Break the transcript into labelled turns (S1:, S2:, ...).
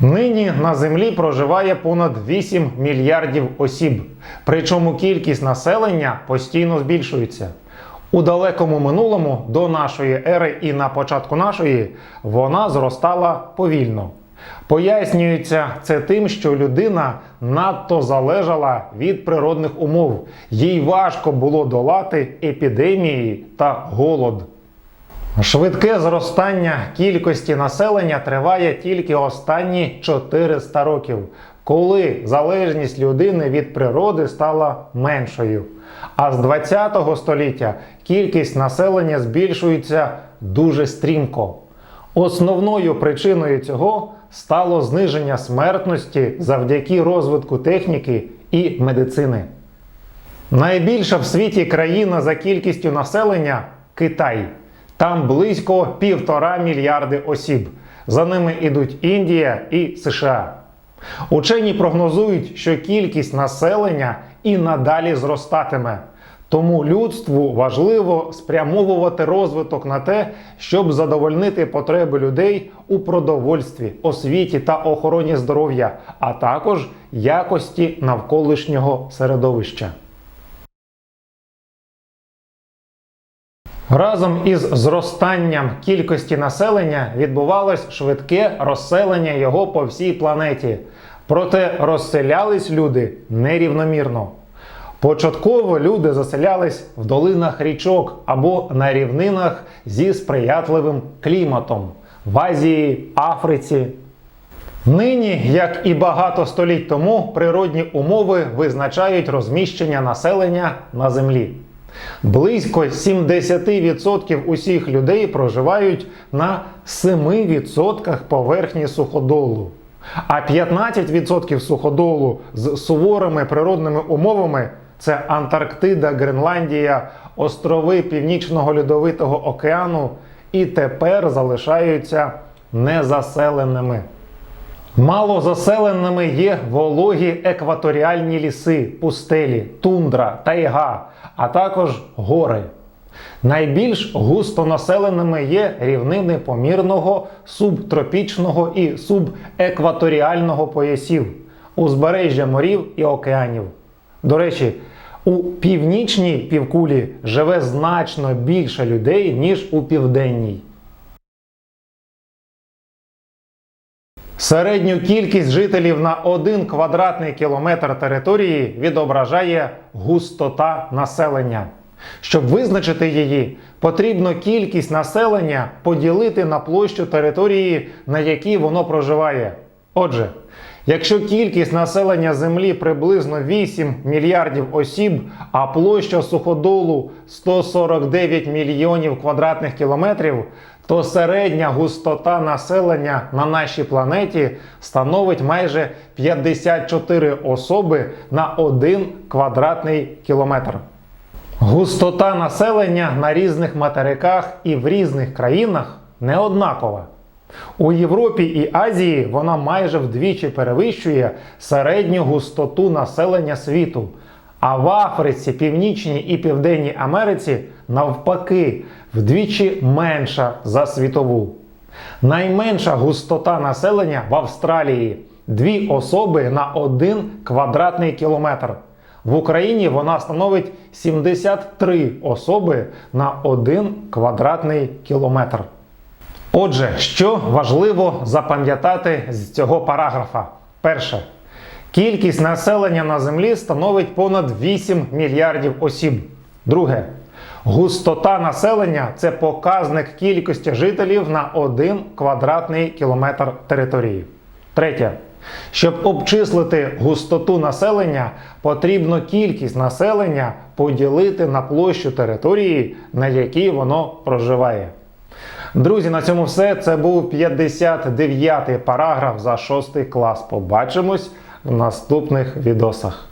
S1: Нині на землі проживає понад 8 мільярдів осіб, причому кількість населення постійно збільшується. У далекому минулому до нашої ери і на початку нашої вона зростала повільно. Пояснюється це тим, що людина надто залежала від природних умов, їй важко було долати епідемії та голод. Швидке зростання кількості населення триває тільки останні 400 років, коли залежність людини від природи стала меншою. А з 20 століття кількість населення збільшується дуже стрімко. Основною причиною цього стало зниження смертності завдяки розвитку техніки і медицини. Найбільша в світі країна за кількістю населення Китай. Там близько півтора мільярди осіб. За ними йдуть Індія і США. Учені прогнозують, що кількість населення і надалі зростатиме. Тому людству важливо спрямовувати розвиток на те, щоб задовольнити потреби людей у продовольстві, освіті та охороні здоров'я, а також якості навколишнього середовища. Разом із зростанням кількості населення відбувалось швидке розселення його по всій планеті. Проте розселялись люди нерівномірно. Початково люди заселялись в долинах річок або на рівнинах зі сприятливим кліматом в Азії, Африці. Нині, як і багато століть тому, природні умови визначають розміщення населення на землі. Близько 70% усіх людей проживають на 7% поверхні суходолу. А 15% суходолу з суворими природними умовами це Антарктида, Гренландія, острови Північного Льодовитого океану і тепер залишаються незаселеними. Малозаселеними є вологі екваторіальні ліси, пустелі, тундра, тайга, а також гори. Найбільш густонаселеними є рівнини помірного, субтропічного і субекваторіального поясів, узбережжя морів і океанів. До речі, у північній півкулі живе значно більше людей, ніж у південній. Середню кількість жителів на 1 квадратний кілометр території відображає густота населення. Щоб визначити її, потрібно кількість населення поділити на площу території, на якій воно проживає. Отже, якщо кількість населення Землі приблизно 8 мільярдів осіб, а площа суходолу 149 мільйонів квадратних кілометрів, то середня густота населення на нашій планеті становить майже 54 особи на 1 квадратний кілометр. Густота населення на різних материках і в різних країнах не однакова. У Європі і Азії вона майже вдвічі перевищує середню густоту населення світу. А в Африці, Північній і Південній Америці навпаки вдвічі менша за світову. Найменша густота населення в Австралії дві особи на один квадратний кілометр. В Україні вона становить 73 особи на 1 квадратний кілометр. Отже, що важливо запам'ятати з цього параграфа? Перше. Кількість населення на землі становить понад 8 мільярдів осіб. Друге. Густота населення це показник кількості жителів на 1 квадратний кілометр території. Третє. Щоб обчислити густоту населення, потрібно кількість населення поділити на площу території, на якій воно проживає. Друзі, на цьому все. Це був 59-й параграф за 6 клас. Побачимось в наступних відосах.